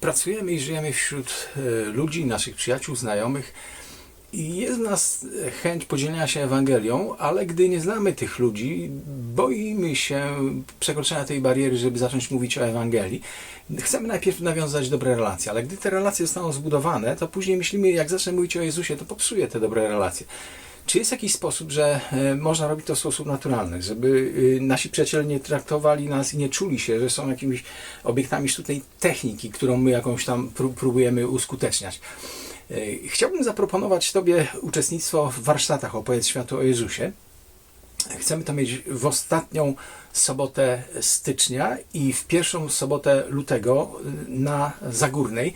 pracujemy i żyjemy wśród e, ludzi, naszych przyjaciół, znajomych i jest w nas chęć podzielenia się Ewangelią, ale gdy nie znamy tych ludzi, boimy się przekroczenia tej bariery, żeby zacząć mówić o Ewangelii. Chcemy najpierw nawiązać dobre relacje, ale gdy te relacje zostaną zbudowane, to później myślimy, jak zacznę mówić o Jezusie, to popsuje te dobre relacje. Czy jest jakiś sposób, że e, można robić to w sposób naturalny, żeby e, nasi przyjaciele nie traktowali nas i nie czuli się, że są jakimiś obiektami sztucznej techniki, którą my jakąś tam pró- próbujemy uskuteczniać? E, Chciałbym zaproponować Tobie uczestnictwo w warsztatach Opowiedz Światu o Jezusie. Chcemy to mieć w ostatnią sobotę stycznia i w pierwszą sobotę lutego y, na Zagórnej.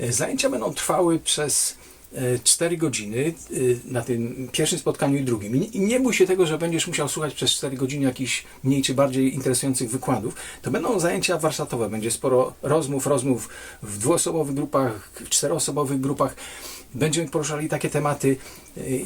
Y, Zajęcia będą trwały przez 4 godziny y, na tym pierwszym spotkaniu i drugim. I nie bój się tego, że będziesz musiał słuchać przez 4 godziny jakichś mniej czy bardziej interesujących wykładów. To będą zajęcia warsztatowe. Będzie sporo rozmów, rozmów w dwuosobowych grupach, w czteroosobowych grupach. Będziemy poruszali takie tematy, y,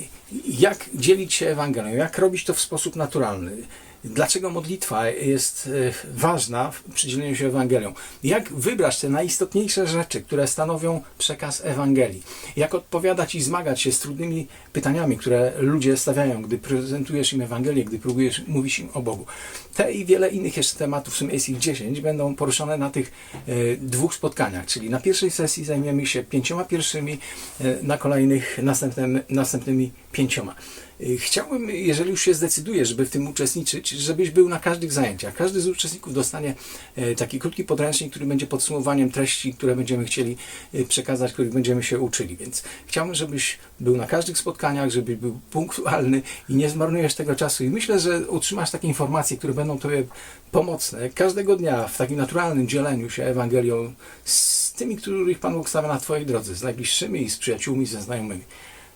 jak dzielić się Ewangelią, jak robić to w sposób naturalny. Dlaczego modlitwa jest y, ważna w przy dzieleniu się Ewangelią? Jak wybrać te najistotniejsze rzeczy, które stanowią przekaz Ewangelii? Jak odpowiadać i zmagać się z trudnymi pytaniami, które ludzie stawiają, gdy prezentujesz im Ewangelię, gdy próbujesz mówić im o Bogu? Te i wiele innych jeszcze tematów, w sumie jest ich 10, będą poruszone na tych y, dwóch spotkaniach, czyli na pierwszej sesji zajmiemy się pięcioma pierwszymi, y, na kolejnych następnym, następnymi pięcioma. Y, Chciałbym, jeżeli już się zdecydujesz, żeby w tym uczestniczyć, żebyś był na każdych zajęciach. Każdy z uczestników dostanie e, taki krótki podręcznik, który będzie podsumowaniem treści, które będziemy chcieli e, przekazać, których będziemy się uczyli. Więc chciałbym, żebyś był na każdych spotkaniach, żebyś był punktualny i nie zmarnujesz tego czasu. I myślę, że utrzymasz takie informacje, które będą Tobie pomocne każdego dnia w takim naturalnym dzieleniu się Ewangelią z tymi, których Pan Bóg stawia na Twojej drodze, z najbliższymi, z przyjaciółmi, ze znajomymi.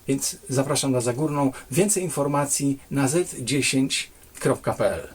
Więc zapraszam na Zagórną. Więcej informacji na z10.pl.